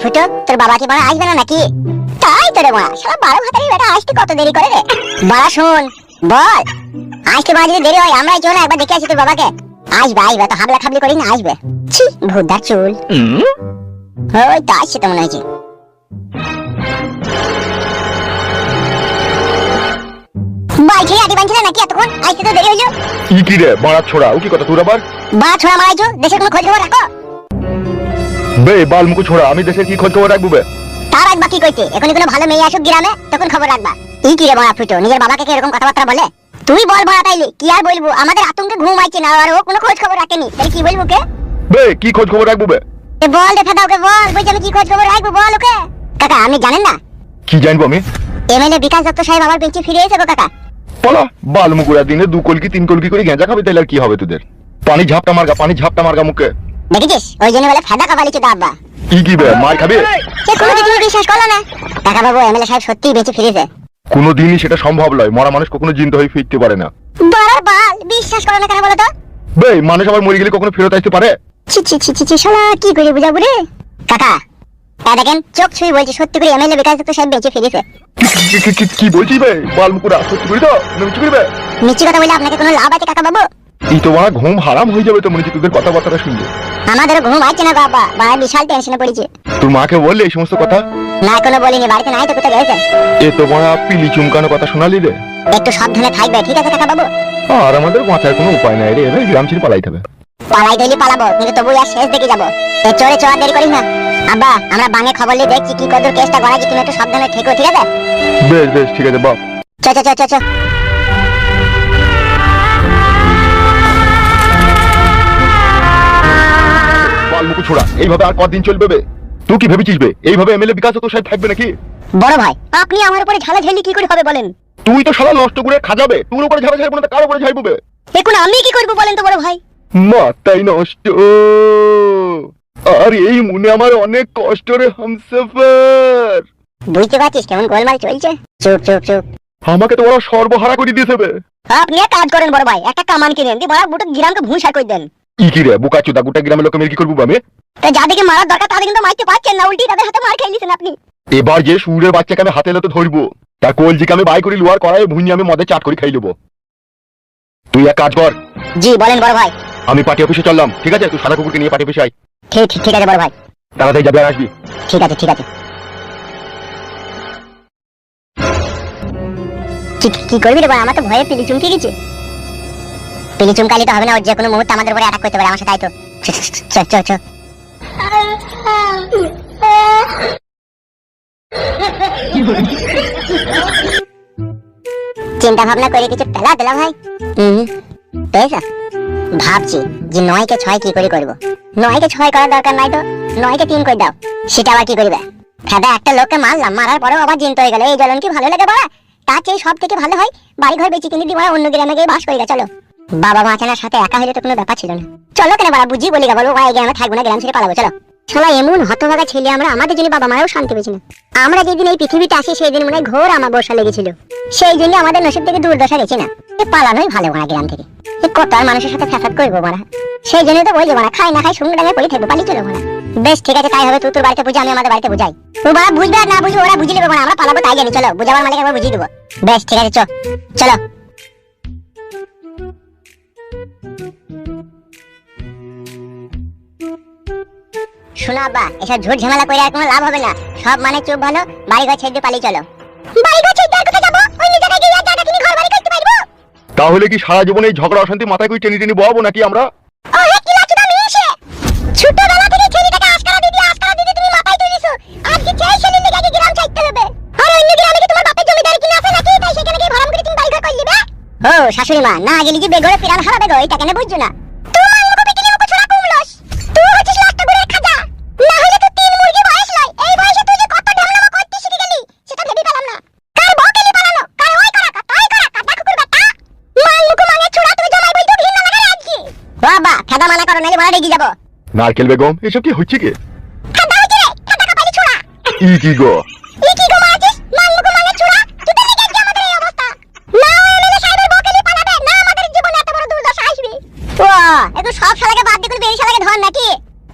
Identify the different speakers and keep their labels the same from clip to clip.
Speaker 1: ফুটো তোর বাবা কি বড় আসবে না নাকি? তাই তো রে মা শালা বারো ভাতারি বেটা আসতে কত দেরি করে রে? বড়া শোন বল আসতে বাজে দেরি হয় আমরাই চলো একবার দেখে আসি তোর বাবাকে। আসবে আসবে তো হাবলা খাবলি করি না আসবে। ছি ভুদার চুল। ওই তো আসছে তো মনে হয়েছে। বাই ছেড়ে আটি নাকি এতক্ষণ? আসতে তো দেরি হইল
Speaker 2: ই কি রে বাড়া ছোড়া ও কি কথা তোর আবার?
Speaker 1: বা ছোড়া মারাইছো? দেশের কোনো খোঁজ খবর রাখো?
Speaker 2: বে বাল মুখু ছোড়া আমি দেশের কি খোঁজ খবর রাখব বে?
Speaker 1: তার রাখবা কি কইতে এখনই কোনো ভালো মেয়ে আসুক গ্রামে তখন খবর রাখবা। এই কি রে বড়া ফুটো নিজের বাবাকে কি এরকম কথাবার্তা বলে? তুই বল ভরা তাইলে কি আর বলব? আমাদের আতঙ্কে ঘুম আইছে না আর ও কোনো খোঁজ খবর রাখেনি। তাহলে কি বলব কে
Speaker 2: বে কি খোঁজ খবর রাখব বে?
Speaker 1: এ বল দেখা দাও ওকে বল বলছি আমি কি খোঁজ খবর রাখব বল ওকে? কাকা আমি জানেন না?
Speaker 2: কি জানব আমি?
Speaker 1: এমএলএ বিকাশ দত্ত সাহেব আবার বেঁচে ফিরে এসে গো কাকা।
Speaker 2: বলা বাল মুকুরা দিনে দু কলকি তিন কলকি করে গেঁজা খাবে তাহলে আর কি হবে তোদের? পানি ঝাপটা মার্গা পানি ঝাপটা মার্গা মুখে।
Speaker 1: দেখেছিস? ওই জন্য বলে ফেদা কাবালি চুদা আব্বা।
Speaker 2: ই কি বে মার খাবে?
Speaker 1: সে কোনো কিছু বিশ্বাস করল না। কাকা বাবু এমএলএ সাহেব সত্যিই বেঁচে ফিরেছে।
Speaker 2: কোনোদিনই সেটা সম্ভব নয়। মরা মানুষ কখনো হয়ে ফিরতে পারে না।
Speaker 1: বড় বাল বিশ্বাস করো না কেন বলো তো?
Speaker 2: বে মানুষ আবার মরে গেলে কখনো ফেরত আসতে পারে?
Speaker 1: ছি ছি ছি ছি ছি শালা কি করে বুঝাবো রে? কাকা তা দেখেন চোখ ছুঁই বলছি সত্যি করে এমএলএ বিকাশ দত্ত সাহেব বেঁচে ফিরেছে।
Speaker 2: কি- কি- কি- কি- কি বলছিস বে? বাল মুকুরা সত্যি করি তো? মিছি করি বে?
Speaker 1: মিষ্টি কথা বলে আপনাকে কোনো লাভ আছে কাকা বাবু?
Speaker 2: এই তো মারা ঘুম হারাম হয়ে যাবে তো মনে হচ্ছে তোদের কথাবার্তা শুনলে।
Speaker 1: আমাদেরও ঘুম আছে না বাবা বাবা বিশাল টেনশনে পড়েছে।
Speaker 2: তোর মাকে বললে এই সমস্ত কথা?
Speaker 1: না কোনো বলিনি বাড়িতে নাই তো কোথায় গেছে
Speaker 2: এ তো মারা পিলি চুমকানো কথা শোনালি রে।
Speaker 1: একটু সাবধানে থাকবে ঠিক আছে কাকা বাবু
Speaker 2: আর আমাদের বাঁচার কোনো উপায় নাই রে এবার গ্রাম ছেড়ে পালাইতে হবে
Speaker 1: পালাই দইলি পালাবো কিন্তু তবু আর শেষ দেখে যাব। এ চড়ে চড়া দেরি করিস না। আব্বা আমরা বাঙে খবর নিয়ে দেখছি কি কত কেসটা গড়াইছি তুমি একটু সাবধানে ঠেকো ঠিক আছে?
Speaker 2: বেশ বেশ ঠিক আছে বাপ
Speaker 1: চ চ চ চ।
Speaker 2: মুকু ছোড়া এইভাবে আর কদিন চলবে বে? তুই কি ভেবেছিস বে? এইভাবে এমএলএ বিকাশ তো সাহেব থাকবে নাকি?
Speaker 1: বড় ভাই আপনি আমার উপরে ঝালা ঝালি কি করে হবে বলেন?
Speaker 2: তুই তো সারা নষ্ট করে খাজাবে তোর উপরে ঝাড়া ঝাড়বো না তো কার উপরে
Speaker 1: এখন আমি কি করব বলেন তো বড় ভাই?
Speaker 2: মাথাই নষ্ট। আর এই মনে আমার অনেক কষ্ট রে হামসফার।
Speaker 1: বুঝতে পারছিস কেমন গোলমাল চলছে? চুপ চুপ চুপ।
Speaker 2: আমাকে তো ওরা সর্বহারা করে দিয়েছে বে।
Speaker 1: আপনি এক কাজ করেন বড় ভাই একটা কামান কিনেন দিয়ে বড় বুটো গ্রামকে ভূষা করে দেন।
Speaker 2: ই কি রে বুকা চুদা গোটা গ্রামের লোকে মেরে কি করব আমি
Speaker 1: তা যাদেরকে মারার দরকার তাদের কিন্তু মারতে পারছেন না উল্টি তাদের হাতে মার খাই নিছেন আপনি।
Speaker 2: এবার যে সুরের বাচ্চাকে আমি হাতে এলে ধরবো তার কলজিকে আমি বাই করি লোয়ার করাই ভুঁড়ি আমি মদে চাট করে খাই নেব তুই এক কাজ কর।
Speaker 1: জি বলেন বড় ভাই।
Speaker 2: আমি পার্টি অফিসে চললাম ঠিক আছে? তুই সাদা কুকুরকে নিয়ে পার্টি অফিসে আয়।
Speaker 1: ঠিক ঠিক ঠিক আছে বড় ভাই।
Speaker 2: তাড়াতাড়ি যাবি আর আসবি।
Speaker 1: ঠিক আছে ঠিক আছে। কি করবি রে ভাই? আমার তো ভয়ে পিলি চুমকে গেছে। পিলি চুমকালি তো হবে না ওর যে কোনো মুহূর্তে আমাদের উপরে অ্যাটাক করতে পারে আমার সাথে আয় তো। চ চ চ চিন্তা ভাবনা করে কিছু পেলা দিলাম ভাই? হুম। পেয়েছ? ভাবছি যে নয়কে ছয় কি করে করব। নয়কে ছয় করার দরকার নাই তো নয়কে তিন করে দাও সেটা আবার কি করবে? ফেদা একটা লোককে মারলাম মারার পরেও আবার জিন্ত হয়ে গেল এই জ্বলন কি ভালো লাগে বাবা তার চেয়ে সব থেকে ভালো হয় বাড়ি ঘর বেঁচে কিনে দিয়ে অন্য গ্রামে গিয়ে বাস করে চলো। বাবা মা মাচানার সাথে একা হলে তো কোনো ব্যাপার ছিল না। চলো কেন বাবা বুঝি বলি বলব ভাই গ্রামে থাকব না গ্রাম ছেড়ে পালাবো, চলো। শালা এমন হতভাগা ছেলে আমরা, আমাদের জন্য বাবা মারাও শান্তি পেয়েছি না। আমরা যেদিন এই পৃথিবীতে আসি সেই দিন মনে হয় ঘোর আমার বর্ষা লেগেছিল। সেই জন্য আমাদের নসিব থেকে দুর্দশা গেছি না। পালানোই ভালো মারা গ্রাম থেকে। কত আর মানুষের সাথে ফ্যাসাদ করব মারা সেই জন্য তো বলছি মারা খাই না খাই সুন্দর ডাঙে পড়ে থাকব পালিয়ে চলো মারা বেশ, ঠিক আছে, তাই হবে, তুই তোর বাড়িতে বুঝে, আমি আমাদের বাড়িতে বুঝাই। ও বাবা বুঝবে আর না বুঝবে, ওরা বুঝে নেবে আমরা পালাবো, তাই জানি, চলো, বুঝাবার মালিক আমরা বুঝিয়ে দেবো। বেশ, ঠিক আছে, চ। চলো। শোনা এসব ঝুট ঝামেলা করে আর কোনো লাভ হবে না। সব মানে চুপ ভালো বাড়ি ঘর ছেড়ে পালিয়ে চলো। বাড়ি ঘর ছেড়ে আর কোথায় যাব? অন্য জায়গায় গিয়ে আর জায়গা কিনে ঘর বাড়ি করতে পারব?
Speaker 2: তাহলে কি সারা জীবন এই ঝগড়া অশান্তি মাথায় করে টেনে টেনে বহাবো নাকি আমরা?
Speaker 1: ও কি লাচুদা মেয়ে এসে! ছোটবেলা থেকে ছেলেটাকে আস্কারা দিদি আস্কারা দিদি তুমি মাথায় তুলিছো। আজকে চাই ছেলের লেগে গ্রাম চাইতে হবে? আর অন্য গ্রামে কি তোমার বাপের জমিদারি কিনে আছে নাকি? তাই সেখানে গিয়ে ভাড়াম করে তুমি বাড়ি ঘর করলিবে ও শাশুড়ি মা না গেলি যে বেগরে পিরান হারাবে গো? এটা কেন বুঝছ না? বাবা খাদা মানা করো নালে বড় রেগে যাব।
Speaker 2: নারকেল বেগম এসব কি হচ্ছে কি?
Speaker 1: খাদা হচ্ছে রে খাদা কাপালি ছোড়া।
Speaker 2: ই কি গো?
Speaker 1: ই কি গো মারছিস মান মুখ মানে ছোড়া? তুই তো লেগে আজকে আমাদের এই অবস্থা। না এমএলএ সাহেবের বউ কেলি পালাবে না আমাদের জীবনে এত বড় দুর্দশা আসবে। ও একটু সব শালাকে বাদ দিয়ে করে বেরি শালাকে ধর নাকি?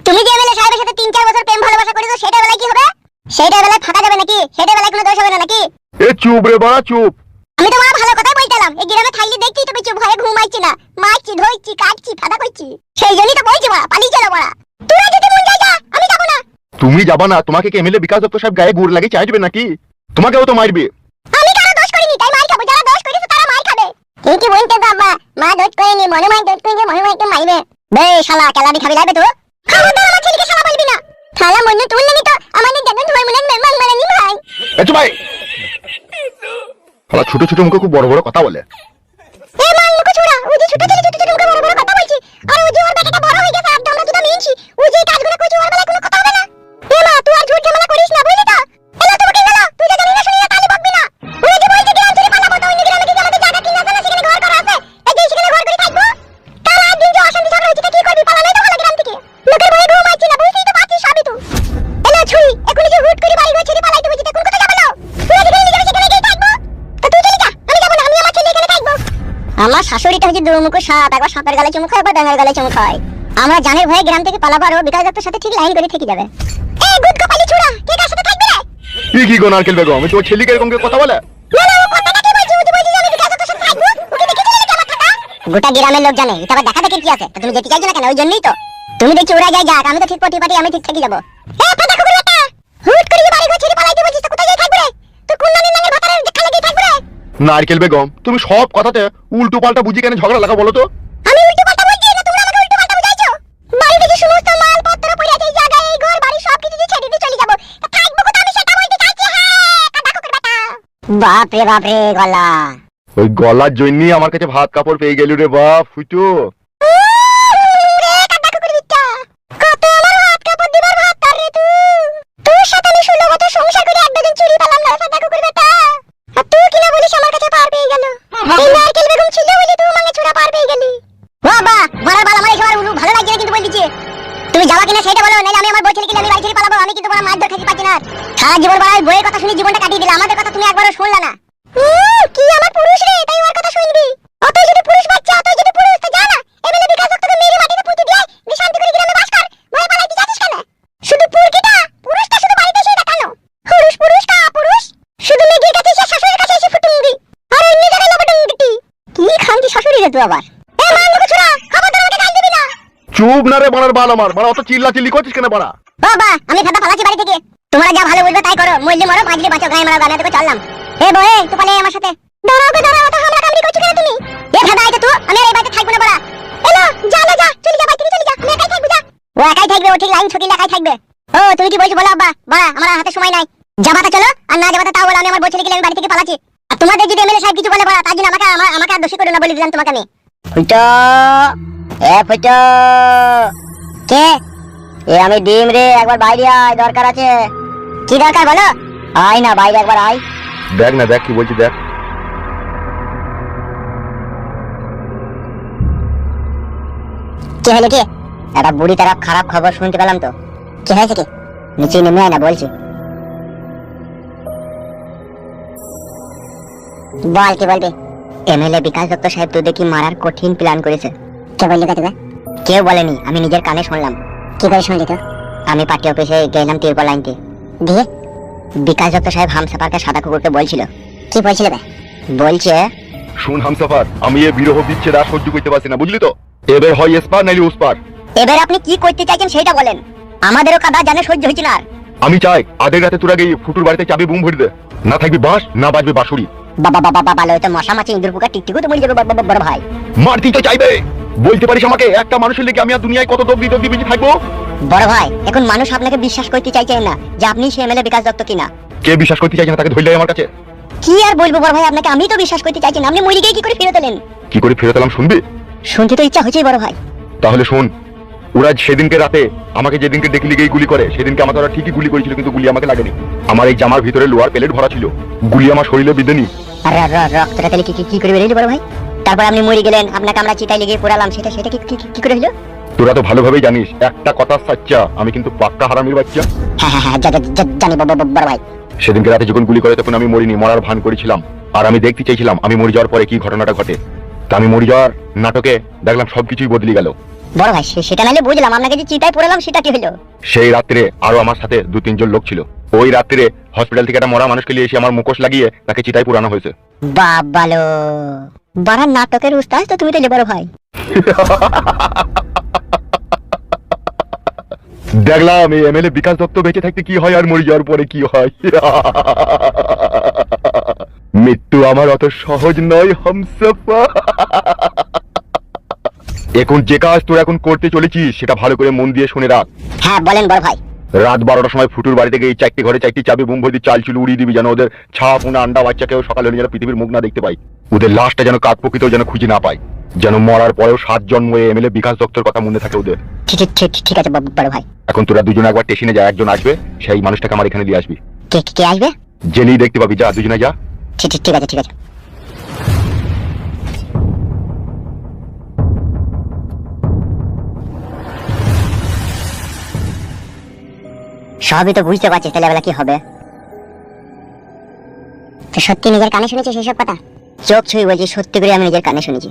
Speaker 1: তুমি যে এমএলএ সাহেবের সাথে তিন চার বছর প্রেম ভালোবাসা করেছ সেটা বেলায় কি হবে? সেইটা বেলায় ফাঁকা যাবে নাকি? সেটা বেলায় কোনো দোষ হবে না নাকি?
Speaker 2: এ চুপ রে বাড়া চুপ।
Speaker 1: আমি তো মা ভালো কথাই বলছিলাম এই গ্রামে থাকলে দেখছি তুমি চুপ হয়ে ঘুমাইছি না। মারছি ধরছি কাটছি ফাঁদা করছি। সেই জন্যই তো বলছি মা পালিয়ে চলো বড়া। তোরা যদি মন যায় যা আমি যাব না।
Speaker 2: তুমি যাবা না তোমাকে কি এমএলএ বিকাশ দত্ত সাহেব গায়ে গুড় লাগিয়ে চাইবে নাকি? তোমাকেও তো মারবে।
Speaker 1: আমি কারও দোষ করিনি তাই মার খাব। যারা দোষ করেছে তারা মার খাবে। ঠিকই বলতে তো আব্বা মা দোষ করেনি মনে মাই দোষ করেছে মনে মাইকে মারবে। বে শালা কেলাবি খাবি লাগবে তো খবরদার আমার ছেলেকে শালা বলবি না। শালা মনে তুললে নি তো আমাদের জানেন ধর্ম নেন মেম্বার মারানি ভাই।
Speaker 2: এ ভাই। ছোট ছোট মুখে খুব বড় বড় কথা বলে।
Speaker 1: এ মান ছোড়া ও যে আর ও যে ওর বেটাটা বড় হয়ে গেছে, আর আমরা দুটো যে কাজগুলো কথা হবে তুই আর ঝুট করিস না, বুঝলি? শাশুড়িটা হচ্ছে দুমুখ সাপ একবার সাপের গালে চুমুক হয় একবার ডাঙের গালে চুমুক হয় আমরা জানের ভয়ে গ্রাম থেকে পালাবো আর ও বিকাশ দত্তর সাথে ঠিক লাইন করে থেকে যাবে। এই গুড কপালি ছুড়া কে কার সাথে থাকবে রে?
Speaker 2: কি কি গো নারকেল বেগম আমি তোমার ছেলেকে এরকম করে কথা বলে?
Speaker 1: না না ও কথাটা কি বলছি? যে যে আমি বিকাশ দত্তর সাথে থাকব ওকে দেখে গেছে আমার থাকা? গোটা গ্রামের লোক জানে এটা দেখা দেখে কি আছে? তুমি যেতে চাইছো না কেন? ওই জন্যই তো। তুমি দেখছি ওরা যায় যাক আমি তো ঠিক পটি পাটি আমি ঠিক থেকে যাব এ ফাটা কুকুর বেটা হুট করে যে বাড়ি ঘর ছেড়ে পালাইতে বলছিস তো কোথায় যাই থাকবে রে তুই কোন নানি নাঙ্গের ভাতারের দেখা লেগে থাকবে রে
Speaker 2: নারকেল বেগম তুমি সব কথাতে উল্টো পাল্টা বুঝি কেন ঝগড়া লাগা বলো তো?
Speaker 1: আমি উল্টো পাল্টা বলছি না তোমরা আমাকে উল্টো পাল্টা বুঝাইছো? বাড়ি থেকে সমস্ত পড়ে আছে এই ঘর বাড়ি সব কিছু দিয়ে ছেড়ে দিয়ে চলে যাব। তা থাকব কোথায়? আমি সেটা বলতে চাইছি হ্যাঁ কুকুর বেটা বাপ রে বাপ রে গলা।
Speaker 2: ওই গলার জন্যই আমার কাছে ভাত কাপড় পেয়ে গেল রে বাপ ফুটো।
Speaker 1: সারা জীবন বড় বইয়ের কথা শুনে জীবনটা কাটিয়ে দিলে। আমাদের কথা তুমি একবারও শুনলা না। কি আমার পুরুষ রে? তাই ওর কথা শুনবি? অতই যদি পুরুষ বাচ্চা অতই যদি পুরুষ তো জানা। এমএলএ বিকাশ দত্তকে মেরে মাটিতে পুঁতে দিয়ে নি শান্তি করে গ্রামে বাস কর। ভয় পালাইতে যাচ্ছিস কেন? শুধু পুরকিটা পুরুষটা শুধু বাড়িতে এসে দেখানো পুরুষ পুরুষ কা পুরুষ? শুধু মেয়ের কাছে এসে শাশুড়ির কাছে এসে ফুটুঙ্গি। আর অন্য জায়গায় লবটুঙ্গিটি কি খানতি শাশুড়ি রে তুই আবার? এ মান ছোড়া। খবরদার আমাকে গাল দিবি না।
Speaker 2: চুপ না রে বাড়ার বাল আমার। বাড়া অত চিল্লা চিল্লি করছিস কেন বাড়া?
Speaker 1: বাবা আমি ফেদা ফালাচ্ছি বাড়ি থেকে। তোমরা যা ভালো বুঝবে তাই করো। মরলে মরো বাঁচলে বাঁচো গায়ে মারা গানে তোকে চললাম। এ বয়ে তুই পালে আমার সাথে। দাঁড়াও গো দাঁড়াও তো হামলা কামড়ি করছ কেন তুমি? এ ফেদা আইতে তুই আমি এই বাড়িতে থাকব না বড়া এলো যা না যা চলে যা বাড়ি থেকে চলে যা আমি একাই থাকব যা। ও একাই থাকবে ও ঠিক লাইন ছুটি একাই থাকবে। ও তুমি কি বলছো বলো আব্বা বড়া আমার হাতে সময় নাই। যাবাতা চলো আর না যাবাতা তাও বলো আমি আমার বউ ছেলেকে আমি বাড়ি থেকে পালাচ্ছি। আর তোমাদের যদি এমএলএ সাহেব কিছু বলে বড়া তার জন্য আমাকে আমার- আমাকে আর দোষী করো না বলে দিলাম তোমাকে আমি। ফুটো এ ফুটো কে? এ আমি ডিম রে একবার বাইরে আয় দরকার আছে। কি দরকার বলো? আয় না বাইরে একবার আয়।
Speaker 2: দেখ না দেখ কি বলছি দেখ।
Speaker 1: কি হলো কি? একটা বুড়ি তারা খারাপ খবর শুনতে পেলাম তো। কি হয়েছে কি? নিচে নেমে আয় না বলছি। বল কি বলবি? এমএলএ বিকাশ দত্ত সাহেব তো দেখি মারার কঠিন প্ল্যান করেছে? কে বললি কাটিবা কেউ বলেনি আমি নিজের কানে শুনলাম। কি করে শুনলি তো আমি পার্টি অফিসে গেলাম তিরপল লাইনতে দিয়ে বিকাশ দত্ত সাহেব হামসাপারকে সাদা কুকুরকে বলছিল কি বলছিল বে বলছে
Speaker 2: শুন হামসাফার আমি এ বিরহ বিচ্ছেদ আর সহ্য করতে পারছি না বুঝলি তো এবার হয় এসপার নাইলে উসপার
Speaker 1: এবার আপনি কি করতে চাইছেন সেটা বলেন আমাদেরও কাদা জানে সহ্য হয়েছে না আর
Speaker 2: আমি চাই আধের রাতে তোরা গিয়ে ফুটুর বাড়িতে চাবি বুম ভরে দে না থাকবি বাঁশ না বাজবে বাঁশুড়ি
Speaker 1: বাবা বাবা বাবা ভালো তো মশা মাছি ইঁদুর পোকা টিকটিকও তো মরে যাবে বড় ভাই
Speaker 2: মারতেই তো চাইবে বলতে পারিস আমাকে? একটা মানুষের লেগে আমি আর দুনিয়ায় কত দগ্ধি দগ্ধি বেঁচে থাকব?
Speaker 1: বড় ভাই এখন মানুষ আপনাকে বিশ্বাস করতে চাইছেন না যে আপনি সে এমএলএ বিকাশ দত্ত কিনা।
Speaker 2: কে বিশ্বাস করতে চাইছে না তাকে ধরলে আমার কাছে?
Speaker 1: কি আর বলব বড় ভাই আপনাকে আমি তো বিশ্বাস করতে চাইছি না। আপনি মরে গিয়ে কি করে ফেরত এলেন
Speaker 2: কি করে ফেরত এলাম শুনবি?
Speaker 1: শুনতে তো ইচ্ছা হচ্ছেই বড় ভাই।
Speaker 2: তাহলে শোন ওরা সেদিনকে রাতে আমাকে যেদিনকে ডেকে লিগেই গুলি করে সেদিনকে আমাকে ওরা ঠিকই গুলি করেছিল কিন্তু গুলি আমাকে লাগেনি। আমার এই জামার ভিতরে লোয়ার প্লেট ভরা ছিল। গুলি আমার শরীরে বিঁধেনি।
Speaker 1: আর রক্তটা তাহলে কি কি- কি করে বেরিয়ে বড় ভাই? তারপর আপনি মরে গেলেন আপনাকে আমরা চিতায় লেগে পোড়ালাম সেটা সেটা কি কি- কি করে হলো?
Speaker 2: তোরা তো ভালোভাবেই জানিস একটা কথা সাচ্চা আমি কিন্তু পাক্কা হারামির বাচ্চা।
Speaker 1: হ্যাঁ হ্যাঁ হ্যাঁ জা- জা- জা- জানি বাবা বাবা বড় ভাই।
Speaker 2: সেদিনকে রাতে যখন গুলি করে তখন আমি মরিনি মরার ভান করেছিলাম। আর আমি দেখতে চাইছিলাম আমি মরে যাওয়ার পরে কি ঘটনাটা ঘটে। তা আমি মরে যাওয়ার নাটকে দেখলাম সবকিছুই বদলে গেল।
Speaker 1: বড় ভাই সেটা নাহলে বুঝলাম আপনাকে যে চিতায় পড়লাম সেটা কি হলো
Speaker 2: সেই রাত্রে আরও আমার সাথে দু তিনজন লোক ছিল। ওই রাত্রে হসপিটাল থেকে একটা মরা মানুষকে নিয়ে এসে আমার মুখোশ লাগিয়ে তাকে চিতায় পুরানো হয়েছে।
Speaker 1: বাবালো। বড় নাটকের উস্তাদ তো তুমি তাহলে বড় ভাই।
Speaker 2: দেখলাম এই এমএলএ বিকাশ দত্ত বেঁচে থাকতে কি হয় আর মরে যাওয়ার পরে কি হয়। মৃত্যু আমার অত সহজ নয় হামসফা। এখন যে কাজ তোর এখন করতে চলেছিস সেটা ভালো করে মন দিয়ে শুনে রাখ।
Speaker 1: হ্যাঁ বলেন বড় ভাই।
Speaker 2: রাত বারোটার সময় ফুটুর বাড়ি থেকে এই চারটি ঘরে চারটি চাবি বুম ভর্তি চাল চুল উড়িয়ে দিবি যেন ওদের ছাপ উনা আন্ডা বাচ্চাকেও সকালে যেন পৃথিবীর মুখ না দেখতে পাই ওদের লাশটা যেন কাক প্রকৃত যেন খুঁজে না পায়। যেন মরার পরেও সাত জন্ম এমএলএ বিকাশ দত্তর কথা মনে থাকে ওদের।
Speaker 1: ঠিক ঠিক ঠিক আছে বাবু বড় ভাই।
Speaker 2: এখন তোরা দুজনে একবার স্টেশনে যা একজন আসবে সেই মানুষটাকে আমার এখানে নিয়ে আসবি।
Speaker 1: কে কে- আসবে?
Speaker 2: জেনেই দেখতে পাবি যা দুজনে যা।
Speaker 1: ঠিক ঠিক ঠিক আছে ঠিক আছে। সবই তো বুঝতে পারছিস, তাহলে বেলা কি হবে? সত্যি নিজের কানে শুনেছিস সেসব কথা? চোখ ছুঁই বলছি সত্যি করে আমি নিজের কানে শুনেছি।